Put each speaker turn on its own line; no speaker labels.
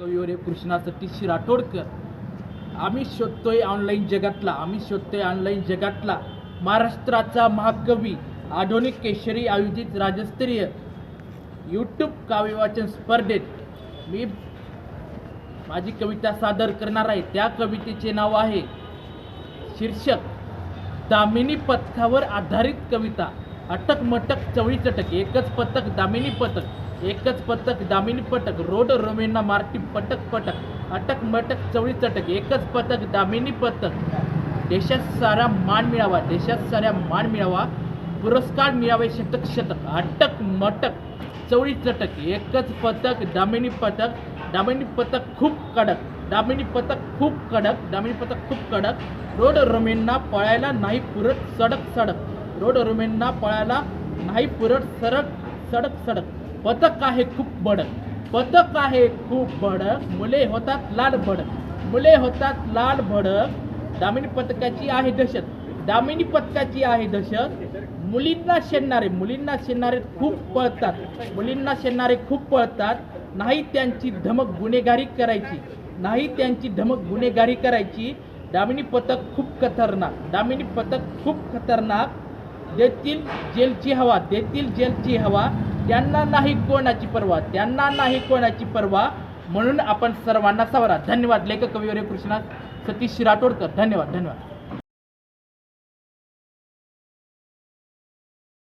कविवर्य कृष्णासाठी सतीश राठोडकर आम्ही शोधतोय ऑनलाईन जगातला आम्ही शोधतोय ऑनलाईन जगातला. महाराष्ट्राचा महाकवी आधुनिक केशरी आयोजित राज्यस्तरीय यूट्यूब काव्यवाचन स्पर्धेत मी माझी कविता सादर करणार आहे. त्या कवितेचे नाव आहे शीर्षक दामिनी पथकावर आधारित कविता. अटक मटक चवळी चटक एकच पथक दामिनी पथक एकच पथक दामिनी पटक रोड रोमेना मार्टी पटक पटक अटक मटक चवळी चटक एकच पथक दामिनी पथक. देशात सारा मान मिळावा देशात साऱ्या मान मिळावा पुरस्कार मिळावे शतक शतक अटक मटक चवळी चटक एकच पथक दामिनी पथक दामिनी पथक खूप कडक दामिनी पथक खूप कडक दामिनी पथक खूप कडक रोड रमेंना पळायला नाही पुरत सडक सडक. रोड रोमेंना पळायला नाही पुरत सरक सडक सडक. पथक आहे खूप बडक. पथक आहे खूप बडक. मुले होतात लाल भडक मुले होतात लाल भडक दामिनी पथकाची आहे दहशत. दामिनी पथकाची आहे दहशत. मुलींना शेणणारे मुलींना शेणणारे खूप पळतात. मुलींना शेणणारे खूप पळतात. नाही त्यांची धमक गुन्हेगारी करायची. नाही त्यांची धमक गुन्हेगारी करायची. दामिनी पथक खूप खतरनाक. दामिनी पथक खूप खतरनाक. देतील जेलची हवा देतील जेलची हवा. त्यांना नाही कोणाची पर्वा त्यांना नाही कोणाची पर्वा. म्हणून आपण सर्वांना सावरा. धन्यवाद. लेखक कविवर्य कृष्णा सतीश राठोडकर. धन्यवाद धन्यवाद.